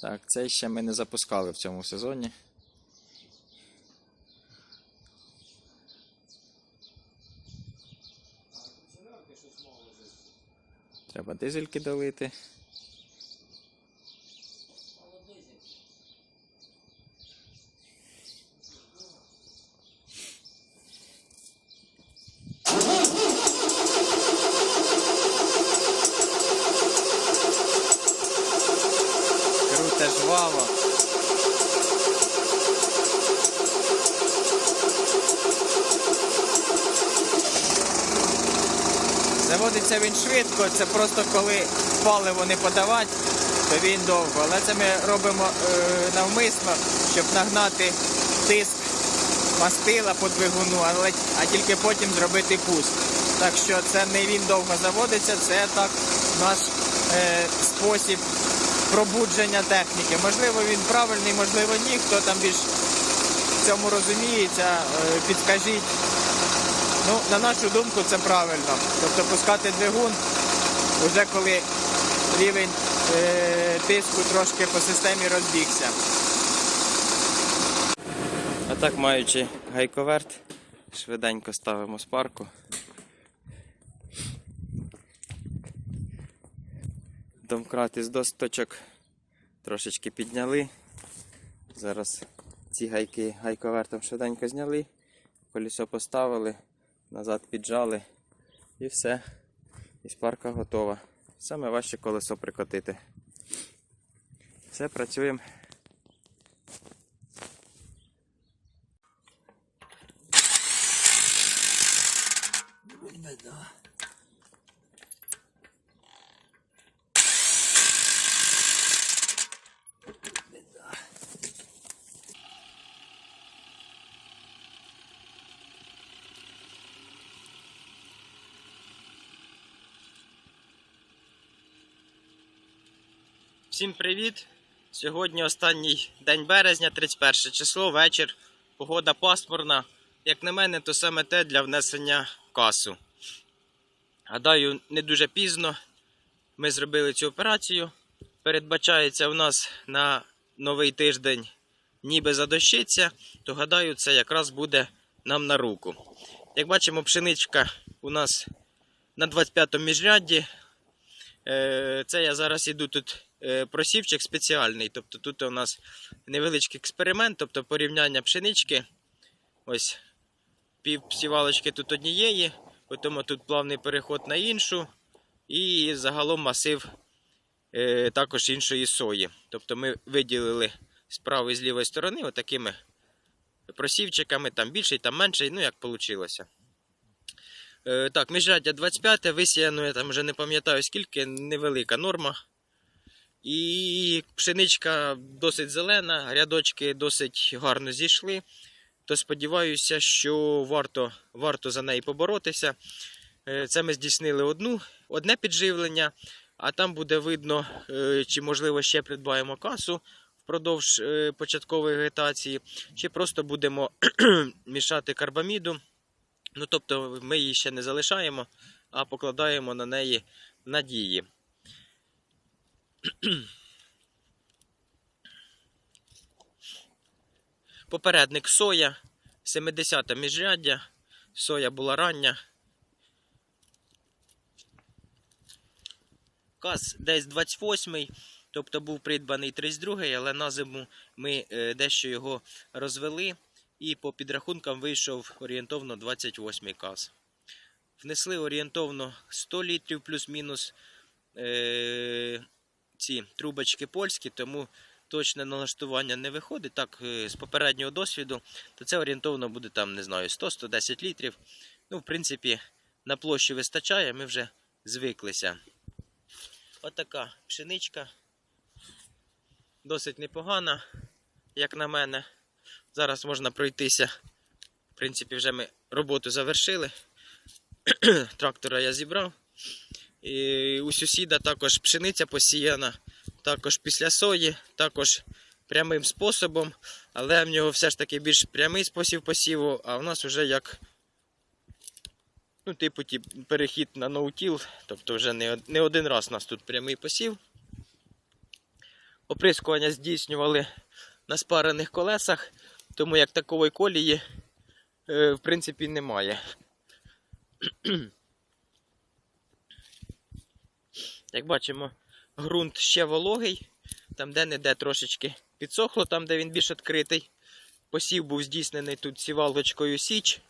Так, цей ще ми не запускали в цьому сезоні. Треба дизельки долити. Заводиться він швидко, це просто коли паливо не подавати, то він довго. Але це ми робимо е, навмисно, щоб нагнати тиск мастила по двигуну, але, а тільки потім зробити пуск. Так що це не він довго заводиться, це так наш е, спосіб пробудження техніки. Можливо, він правильний, можливо, ні. Хто там більш в цьому розуміється, е, підскажіть. Ну, на нашу думку, це правильно. Тобто пускати двигун вже коли рівень е, тиску трошки по системі розбігся. А так, маючи гайковерт, швиденько ставимо спарку. Домкрат із досточок трошечки підняли. Зараз ці гайки гайковертом швиденько зняли, колесо поставили, назад піджали і все. І спарка готова. Саме важче колесо прикотити. Все, працюємо. Всім привіт! Сьогодні останній день березня, 31 число, вечір. Погода пасмурна. Як на мене, то саме те для внесення касу. Гадаю, не дуже пізно ми зробили цю операцію. Передбачається у нас на новий тиждень ніби задощиться, то гадаю, це якраз буде нам на руку. Як бачимо, пшеничка у нас на 25-му міжрядді. Е, Це я зараз іду тут просівчик спеціальний. Тобто тут у нас невеличкий експеримент, тобто порівняння пшенички. Ось пів сівалочки тут однієї, потім тут плавний переход на іншу, і загалом масив е, також іншої сої. Тобто ми виділили з правої і з лівої сторони отакими просівчиками, там більший, там менший, ну як вийшло. Е, так, міжряддя 25, висіяно, я там вже не пам'ятаю скільки, невелика норма. І пшеничка досить зелена, рядочки досить гарно зійшли. То сподіваюся, що варто, варто за неї поборотися. Е, Це ми здійснили одну, одне підживлення, а там буде видно, е, чи можливо ще придбаємо касу впродовж е, початкової вегетації, чи просто будемо мішати карбаміду. Ну, тобто ми її ще не залишаємо, а покладаємо на неї надії. Попередник соя, 70 міжряддя. Соя була рання. Каз десь 28-й, тобто був придбаний 32-й, але на зиму ми е, дещо його розвели і по підрахункам вийшов орієнтовно 28 каз. Внесли орієнтовно 100 літрів плюс-мінус е- ці трубочки польські, тому точне налаштування не виходить. Так, е, з попереднього досвіду, то це орієнтовно буде там, не знаю, 100-110 літрів. Ну, в принципі, на площі вистачає, ми вже звиклися. Отака пшеничка. Досить непогана, як на мене. Зараз можна пройтися. В принципі, вже ми роботу завершили. Трактора я зібрав. І у сусіда також пшениця посіяна, також після сої, також прямим способом. Але в нього все ж таки більш прямий спосіб посіву, а в нас вже як ну, типу, ті, перехід на ноутіл. Тобто вже не, не один раз у нас тут прямий посів. оприскування здійснювали на спарених колесах, тому як такової колії, е, в принципі, немає. Як бачимо, ґрунт ще вологий, там де-не-де трошечки підсохло, там, де він більш відкритий. Посів був здійснений тут сівалочкою січ,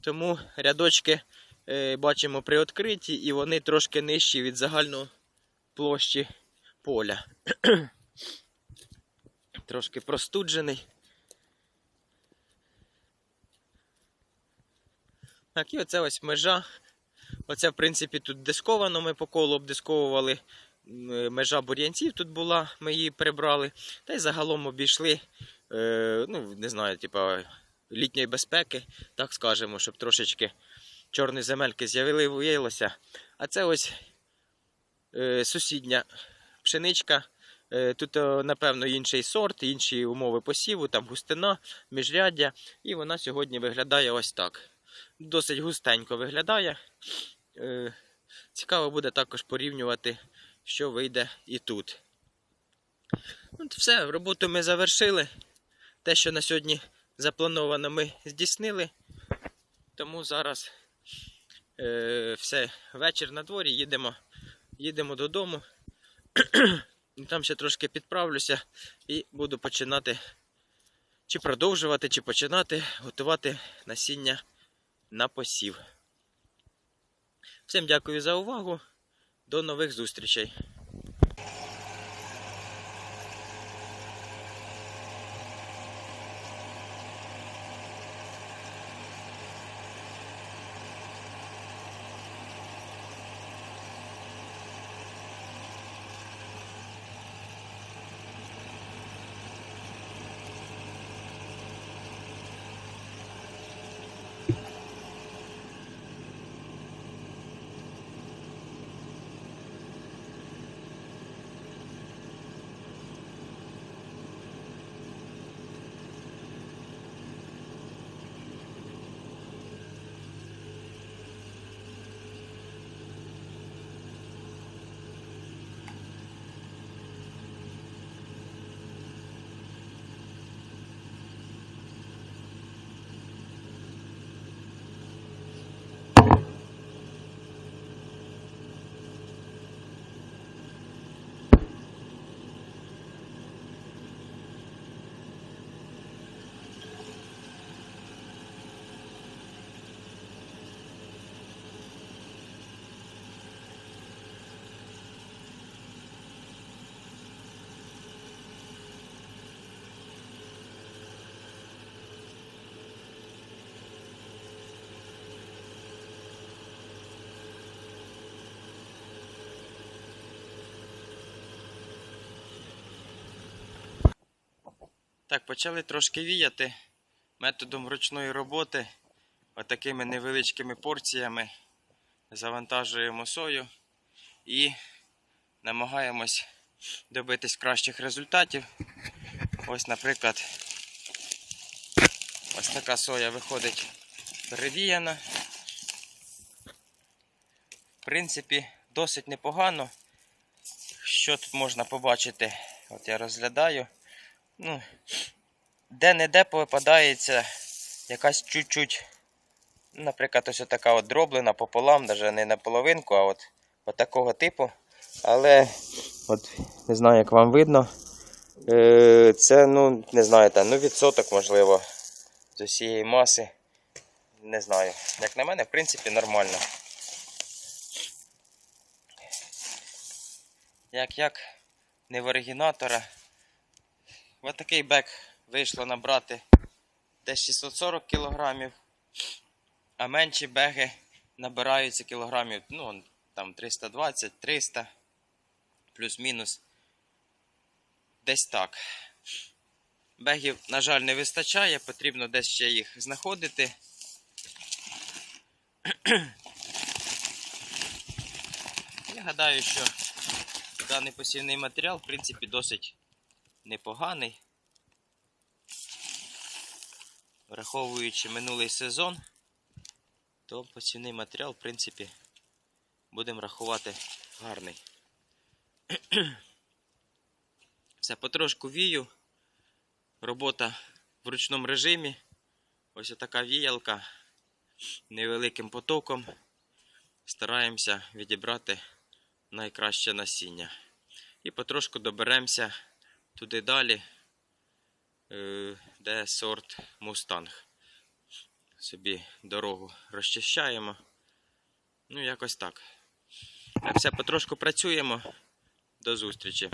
тому рядочки е, бачимо при відкритті і вони трошки нижчі від загальної площі поля. трошки простуджений. Так, і оце ось межа. Оце, в принципі, тут дисковано, ми по колу обдисковували. Е, Межа бур'янців тут була, ми її прибрали. Та й загалом обійшли, е, ну, не знаю, типа літньої безпеки, так скажемо, щоб трошечки чорні земельки з'явилося. А це ось е, сусідня пшеничка. Е, Тут, напевно, інший сорт, інші умови посіву, там густина, міжряддя. І вона сьогодні виглядає ось так. Досить густенько виглядає. Е, Цікаво буде також порівнювати, що вийде і тут. От все, роботу ми завершили. Те, що на сьогодні заплановано, ми здійснили. Тому зараз е, все, вечір на дворі, їдемо, їдемо додому. Там ще трошки підправлюся і буду починати чи продовжувати, чи починати готувати насіння на посів. Всім дякую за увагу. До нових зустрічей. Так, почали трошки віяти методом ручної роботи. Отакими невеличкими порціями завантажуємо сою і намагаємось добитись кращих результатів. Ось, наприклад, ось така соя виходить перевіяна. В принципі, досить непогано. Що тут можна побачити? От я розглядаю. Ну, де-не-де попадається якась чуть-чуть, наприклад, ось така от дроблена пополам, навіть не на половинку, а от, от такого типу. Але, от не знаю, як вам видно, е, це, ну, не знаю, там, ну, відсоток, можливо, з усієї маси. Не знаю. Як на мене, в принципі, нормально. Як-як, не в оригінатора. Ось такий бек вийшло набрати десь 640 кілограмів, а менші беги набираються кілограмів, ну, там 320-300, плюс-мінус. Десь так. Бегів, на жаль, не вистачає, потрібно десь ще їх знаходити. Я гадаю, що даний посівний матеріал, в принципі, досить непоганий. Враховуючи минулий сезон, то посівний матеріал, в принципі, будемо рахувати гарний. Все потрошку вію. Робота в ручному режимі. Ось така віялка невеликим потоком. Стараємося відібрати найкраще насіння. І потрошку доберемося туди далі, е, де сорт мустанг. Собі дорогу розчищаємо. Ну, якось так. Так, все потрошку працюємо. До зустрічі.